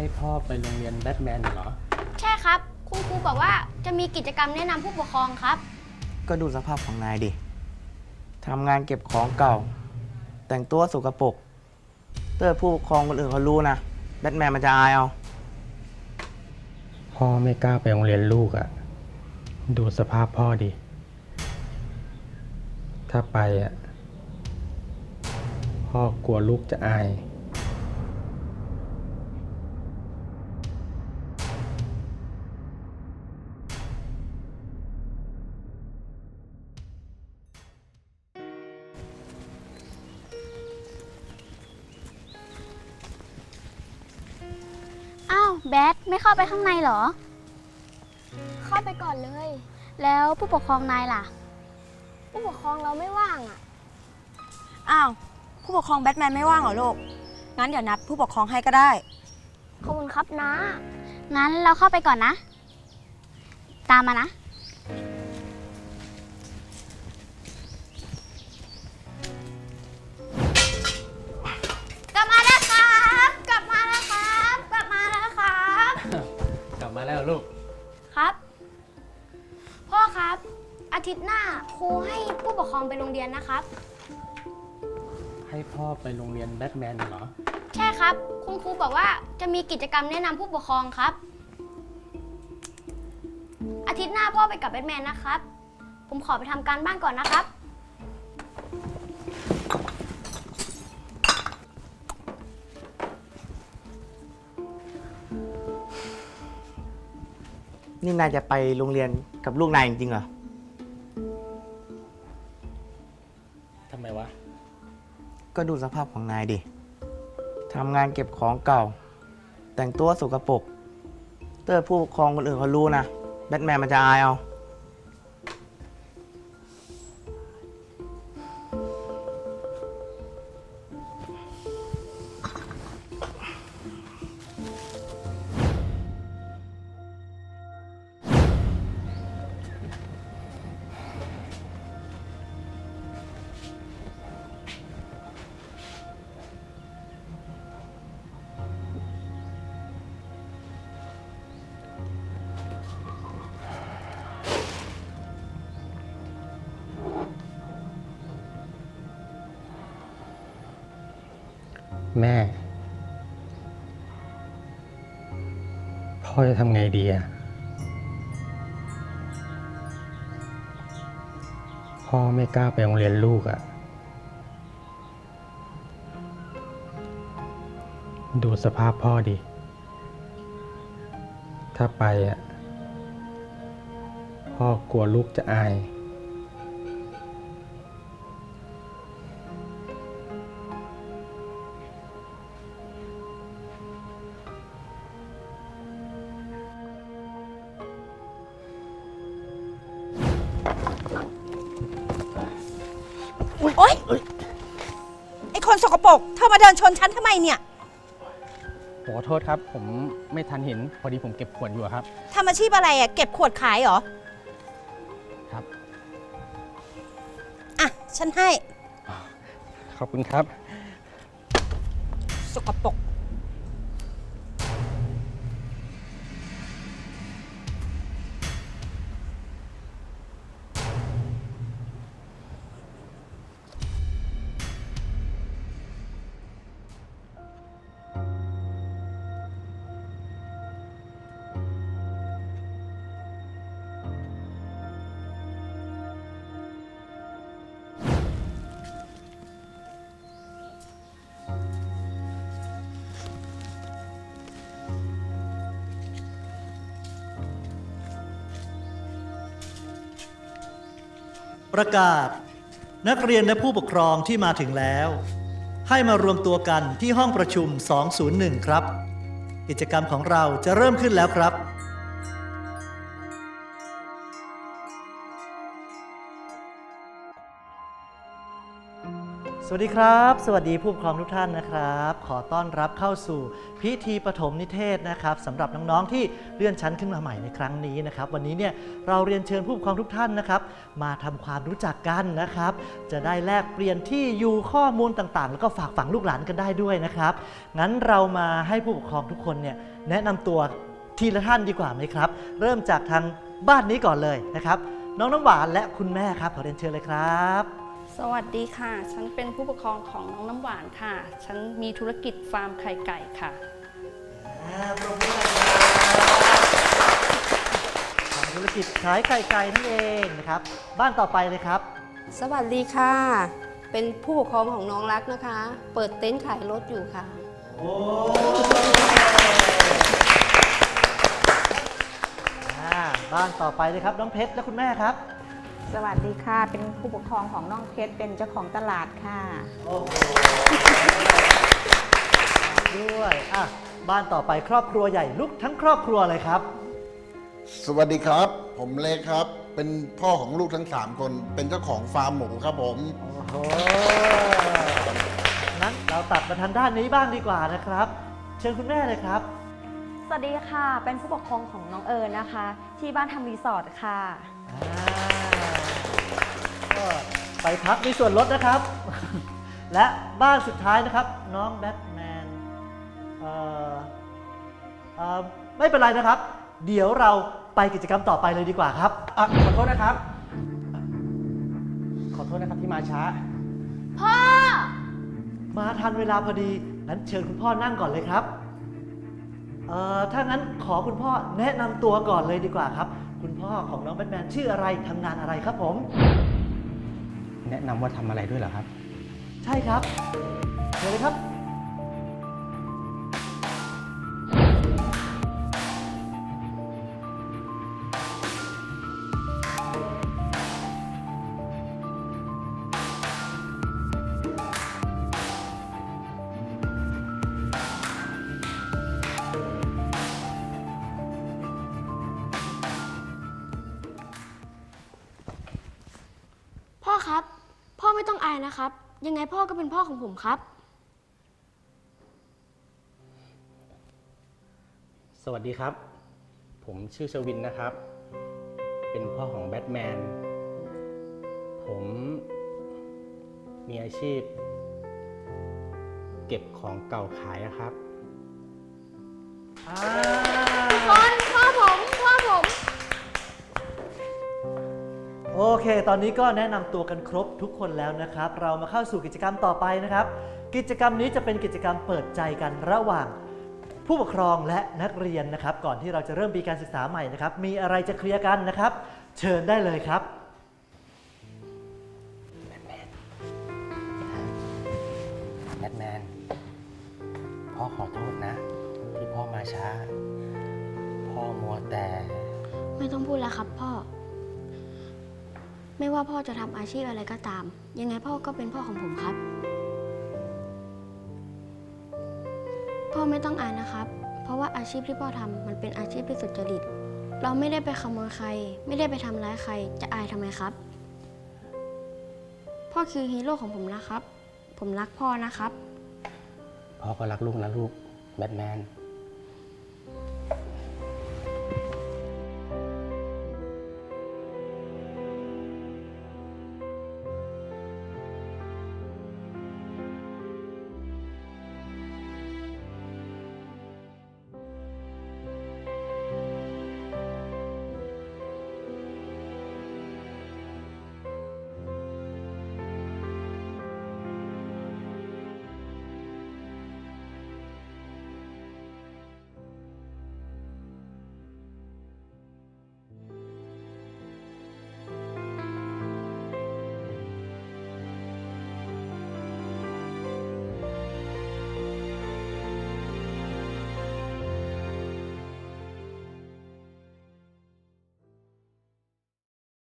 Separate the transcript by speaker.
Speaker 1: ให้พ่อไปโรงเรียนแบทแมนเหรอ
Speaker 2: ใช่ครับ คุณครูบอกว่าจะมีกิจกรรมแนะนำผู้ปกครองครับ
Speaker 3: ก็ดูสภาพของนายดิ ทำงานเก็บของเก่า แต่งตัวสกปรกเตอร์ผู้ปกครองคนอื่นเขารู้นะ แบทแมนมันจะอายเอา
Speaker 1: พ่อไม่กล้าไปโรงเรียนลูกอะดูสภาพพ่อดิ ถ้าไปอะพ่อกลัวลูกจะอาย
Speaker 2: แบทไม่เข้าไปข้างในเหรอ เข้าไปก่อนเลย แล้วผู้ปกครองนายล่ะ ผู้ปกครองเราไม่ว่างอะ
Speaker 4: อ้าว ผู้ปกครองแบทแมนไม่ว่างเหรอลูก งั้นเดี๋ยวนัดผู้ปกครองให้ก็ได้
Speaker 2: ขอบคุณครับนะ งั้นเราเข้าไปก่อนนะ ตามมานะ ลับมาแล้วลูก ครับ พ่อครับ อาทิตย์หน้าครูให้ผู้ปกครองไปโรงเรียนนะครับ
Speaker 1: ให้พ่อไปโรงเรียนแบทแมนเหรอ
Speaker 2: ใช่ครับ คุณครูบอกว่าจะมีกิจกรรมแนะนำผู้ปกครองครับ อาทิตย์หน้าพ่อไปกับแบทแมนนะครับ ผมขอไปทำการบ้านก่อนนะครับ
Speaker 3: นี่นายจะไปโรงเรียนกับลูกนายจริงๆเหรอ
Speaker 1: ทำไมวะ
Speaker 3: ก็ดูสภาพของนายดิ ทำงานเก็บของเก่า แต่งตัวสกปรกเตอร์ผู้ปกครองคนอื่นเขารู้นะ แบทแมนมันจะอายเอา
Speaker 1: แม่ พ่อจะทำไงดีอะพ่อไม่กล้าไปโรงเรียนลูกอะดูสภาพพ่อดิ ถ้าไปอะพ่อกลัวลูกจะอาย
Speaker 4: โอ๊ย ปรกเธอมาเดินชนฉันทำไมเนี่ย
Speaker 1: ขอโทษครับ ผมไม่ทันเห็นพอดีผมเก็บขวดอยู่อะครับ
Speaker 4: ทำอาชีพอะไรอะเก็บขวดขายเหรอ
Speaker 1: ครับ
Speaker 4: อะ ฉันให้
Speaker 1: ขอบคุณครับ
Speaker 4: สกปรก
Speaker 5: ประกาศ นักเรียนและผู้ปกครองที่มาถึงแล้ว ให้มารวมตัวกันที่ห้องประชุม 201 ครับ กิจกรรมของเราจะเริ่มขึ้นแล้วครับ สวัสดีครับ สวัสดีผู้ปกครองทุกท่านนะครับ ขอต้อนรับเข้าสู่พิธีปฐมนิเทศนะครับสำหรับน้องๆที่เลื่อนชั้นขึ้นมาใหม่ในครั้งนี้นะครับ วันนี้เนี่ยเราเรียนเชิญผู้ปกครองทุกท่านนะครับ มาทำความรู้จักกันนะครับ จะได้แลกเปลี่ยนที่อยู่ข้อมูลต่างๆ แล้วก็ฝากฝังลูกหลานกันได้ด้วยนะครับงั้นเรามาให้ผู้ปกครองทุกคนเนี่ยแนะนำตัวทีละท่านดีกว่าไหมครับ เริ่มจากทางบ้านนี้ก่อนเลยนะครับ น้องน้ำหวานและคุณแม่ครับขอเรียนเชิญเลยครับ
Speaker 6: สวัสดีค่ะ ฉันเป็นผู้ปกครองของน้องน้ำหวานค่ะ ฉันมีธุรกิจฟาร์มไข่ไก่ค่ะ
Speaker 5: ทำธุรกิจขายไข่ไก่นั่นเองนะครับ บ้านต่อไปเลยครับ
Speaker 7: สวัสดีค่ะ เป็นผู้ปกครองของน้องรักนะคะ เปิดเต็นท์ขายรถอยู่ค่ะ
Speaker 5: โอ้อ่าบ้านต่อไปเลยครับ น้องเพชรและคุณแม่ครับ
Speaker 8: สวัสดีค่ะ เป็นผู้ปกครองของน้องเพชร เป็นเจ้าของตลาดค่ะ
Speaker 5: โอ้โหด้วยอะบ้านต่อไปครอบครัวใหญ่ลุกทั้งครอบครัวเลยครับ
Speaker 9: สวัสดีครับ ผมเล็กครับ เป็นพ่อของลูกทั้ง 3 คน เป็นเจ้าของฟาร์มหมูครับผม
Speaker 5: โอ้โหนั้นเราตัดมาทางด้านนี้บ้างดีกว่านะครับ เชิญคุณแม่เลยครับ
Speaker 4: สวัสดีค่ะ เป็นผู้ปกครองของน้องเอิญนะคะ ที่บ้านทำรีสอร์ทค่ะ
Speaker 5: อ่า ก็ไปพักมีส่วนลดนะครับ และบ้านสุดท้ายนะครับ น้องแบทแมนเอ่อเอ่อไม่เป็นไรนะครับ เดี๋ยวเราไปกิจกรรมต่อไปเลยดีกว่าครับ
Speaker 1: อะขอโทษนะครับ ขอโทษนะครับที่มาช้า
Speaker 2: พ่อ
Speaker 5: มาทันเวลาพอดีงั้นเชิญคุณพ่อนั่งก่อนเลยครับเอ่อถ้างั้นขอคุณพ่อแนะนำตัวก่อนเลยดีกว่าครับ คุณพ่อของน้องแบทแมนชื่ออะไรทำงานอะไรครับผม
Speaker 1: แนะนำว่าทำอะไรด้วยเหรอครับ
Speaker 5: ใช่ครับเชิญเลยครับ
Speaker 2: ไม่ต้องอายนะครับ ยังไงพ่อก็เป็นพ่อของผมครับ
Speaker 1: สวัสดีครับ ผมชื่อชวินนะครับ เป็นพ่อของแบทแมน ผมมีอาชีพ เก็บของเก่าขายอะครับ
Speaker 2: คน
Speaker 5: โอเค ตอนนี้ก็แนะนำตัวกันครบทุกคนแล้วนะครับ เรามาเข้าสู่กิจกรรมต่อไปนะครับ กิจกรรมนี้จะเป็นกิจกรรมเปิดใจกันระหว่าง ผู้ปกครองและนักเรียนนะครับ ก่อนที่เราจะเริ่มปีการศึกษาใหม่นะครับ มีอะไรจะเคลียร์กันนะครับ เชิญได้เลยครับ
Speaker 1: แบทแมนพ่อขอโทษนะ ที่พ่อมาช้า พ่อมัวแต่
Speaker 2: ไม่ต้องพูดแล้วครับพ่อ ไม่ว่าพ่อจะทำอาชีพอะไรก็ตาม ยังไงพ่อก็เป็นพ่อของผมครับ พ่อไม่ต้องอายนะครับ เพราะว่าอาชีพที่พ่อทำมันเป็นอาชีพที่สุจริต เราไม่ได้ไปขโมยใคร ไม่ได้ไปทำร้ายใคร จะอายทำไมครับ พ่อคือฮีโร่ของผมนะครับ ผมรักพ่อนะครับ
Speaker 1: พ่อก็รักลูกนะลูกแบทแมน